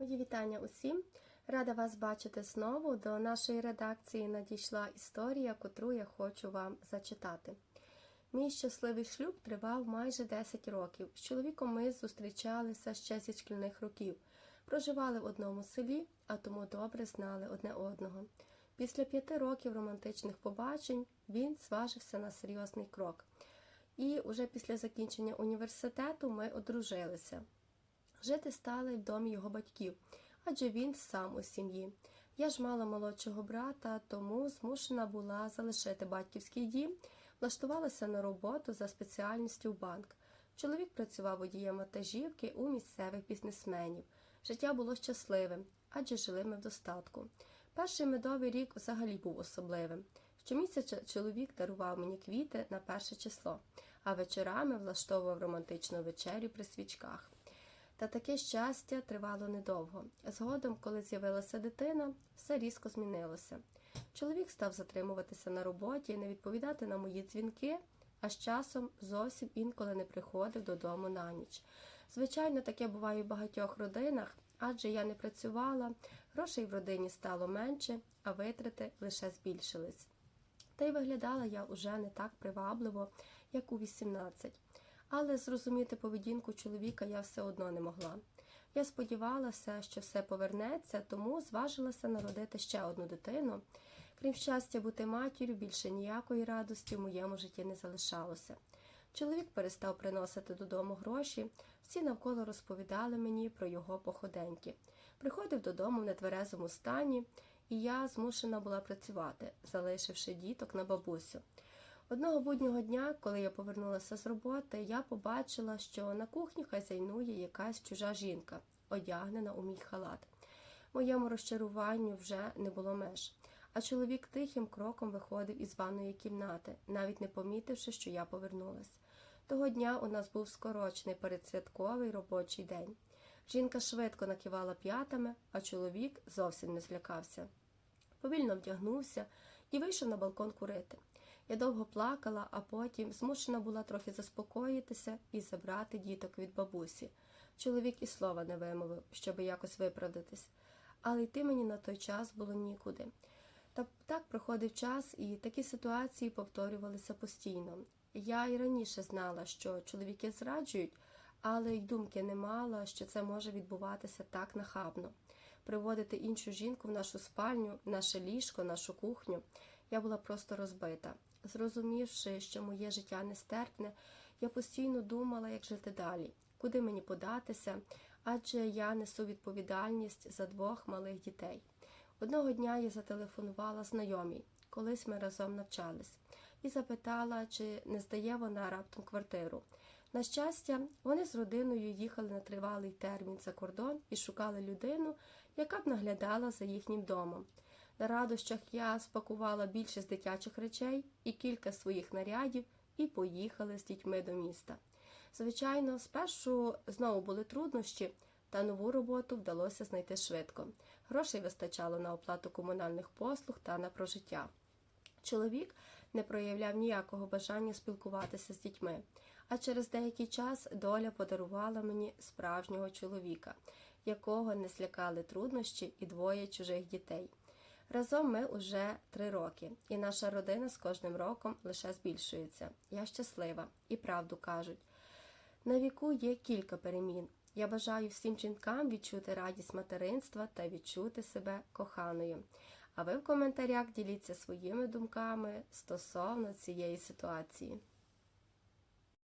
Мої вітання усім. Рада вас бачити знову. До нашої редакції надійшла історія, котру я хочу вам зачитати. Мій щасливий шлюб тривав майже 10 років. З чоловіком ми зустрічалися ще зі шкільних років. Проживали в одному селі, а тому добре знали одне одного. Після п'яти років романтичних побачень він зважився на серйозний крок. І уже після закінчення університету ми одружилися. Жити стали в домі його батьків, адже він сам у сім'ї. Я ж мала молодшого брата, тому змушена була залишити батьківський дім, влаштувалася на роботу за спеціальністю в банк. Чоловік працював водієм вантажівки у місцевих бізнесменів. Життя було щасливим, адже жили ми в достатку. Перший медовий рік взагалі був особливим. Щомісяця чоловік дарував мені квіти на перше число, а вечорами влаштовував романтичну вечерю при свічках. Та таке щастя тривало недовго. Згодом, коли з'явилася дитина, все різко змінилося. Чоловік став затримуватися на роботі і не відповідати на мої дзвінки, а з часом зовсім інколи не приходив додому на ніч. Звичайно, таке буває в багатьох родинах, адже я не працювала, грошей в родині стало менше, а витрати лише збільшились. Та й виглядала я уже не так привабливо, як у 18 але зрозуміти поведінку чоловіка я все одно не могла. Я сподівалася, що все повернеться, тому зважилася народити ще одну дитину. Крім щастя, бути матір'ю, більше ніякої радості в моєму житті не залишалося. Чоловік перестав приносити додому гроші, всі навколо розповідали мені про його походеньки. Приходив додому в нетверезому стані, і я змушена була працювати, залишивши діток на бабусю. Одного буднього дня, коли я повернулася з роботи, я побачила, що на кухні хазяйнує якась чужа жінка, одягнена у мій халат. Моєму розчаруванню вже не було меж. А чоловік тихим кроком виходив із ванної кімнати, навіть не помітивши, що я повернулась. Того дня у нас був скорочений передсвятковий робочий день. Жінка швидко накивала п'ятами, а чоловік зовсім не злякався. Повільно вдягнувся і вийшов на балкон курити. Я довго плакала, а потім змушена була трохи заспокоїтися і забрати діток від бабусі. Чоловік і слова не вимовив, щоб якось виправдатись, але йти мені на той час було нікуди. Та так проходив час, і такі ситуації повторювалися постійно. Я і раніше знала, що чоловіки зраджують, але й думки не мала, що це може відбуватися так нахабно. Приводити іншу жінку в нашу спальню, наше ліжко, нашу кухню. Я була просто розбита. Зрозумівши, що моє життя нестерпне, я постійно думала, як жити далі, куди мені податися, адже я несу відповідальність за двох малих дітей. Одного дня я зателефонувала знайомій, колись ми разом навчались, і запитала, чи не здає вона раптом квартиру. На щастя, вони з родиною їхали на тривалий термін за кордон і шукали людину, яка б наглядала за їхнім домом. На радощах я спакувала більшість дитячих речей і кілька своїх нарядів і поїхали з дітьми до міста. Звичайно, спершу знову були труднощі, та нову роботу вдалося знайти швидко. Грошей вистачало на оплату комунальних послуг та на прожиття. Чоловік не проявляв ніякого бажання спілкуватися з дітьми, а через деякий час доля подарувала мені справжнього чоловіка, якого не злякали труднощі і двоє чужих дітей. Разом ми уже три роки, і наша родина з кожним роком лише збільшується. Я щаслива і правду кажуть. На віку є кілька перемін. Я бажаю всім жінкам відчути радість материнства та відчути себе коханою. А ви в коментарях діліться своїми думками стосовно цієї ситуації.